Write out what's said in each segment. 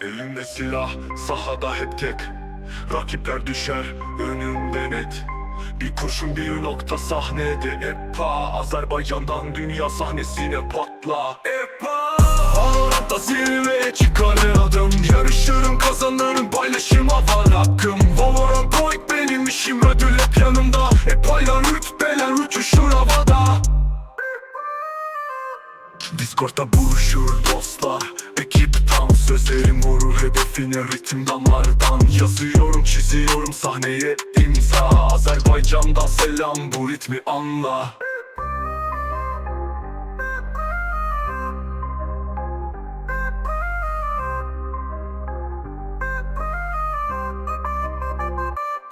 Elimde silah, sahada hep tek Rakipler düşer, önümde net. Bir kurşun bir nokta sahnede. Epa Azerbaycan'dan dünya sahnesine patla. Epa! Valorant'ta zirveye çıkar her adım. Yarışırım kazanırım paylaşıma var hakkım Discord'da buluşur dostlar. Ekip tam sözlerim vurur hedefine ritim damardan. Yazıyorum çiziyorum sahneye imza. Azerbaycan'dan selam bu ritmi anla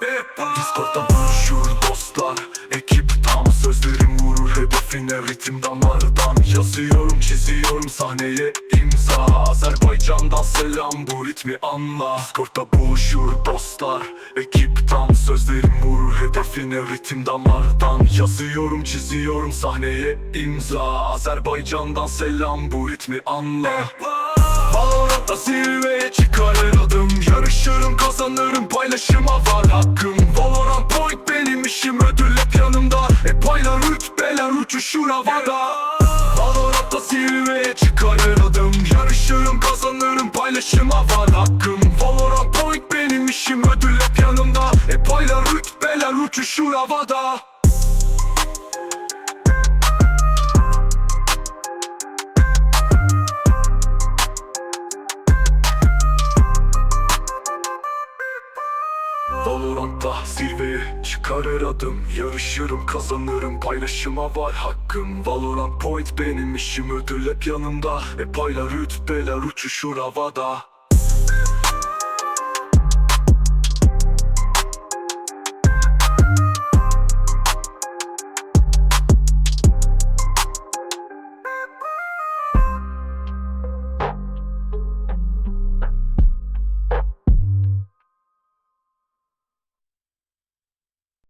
Discord'da buluşur dostlar. Ekip tam sözlerim vurur hedefine. Ritim damardan Yazıyorum çiziyorum sahneye imza. Azerbaycan'dan selam bu ritmi anla. Discord'da buluşur dostlar. Ekip tam sözlerim vurur hedefine. Ritim damardan Yazıyorum çiziyorum sahneye imza. Azerbaycan'dan selam bu ritmi anla Valorant'ta zirveye çıkar her adım Yarışırım kazanırım paylaşıma var hakkım. Valorant point benim işim ödül hep yanımda. Epayla rütbeler uçuşur havada Valorant'ta zirveye çıkar her adım Yarışırım kazanırım paylaşıma var hakkım. Valorant point benim işim ödül hep yanımda. Epayla rütbeler uçuşur havada Valorant'ta zirveye çıkar her adım. Yarışırım kazanırım. Paylaşıma var hakkım. Valorant point benim işim. Ödül hep yanımda. Hep aylar rütbeler uçuşur havada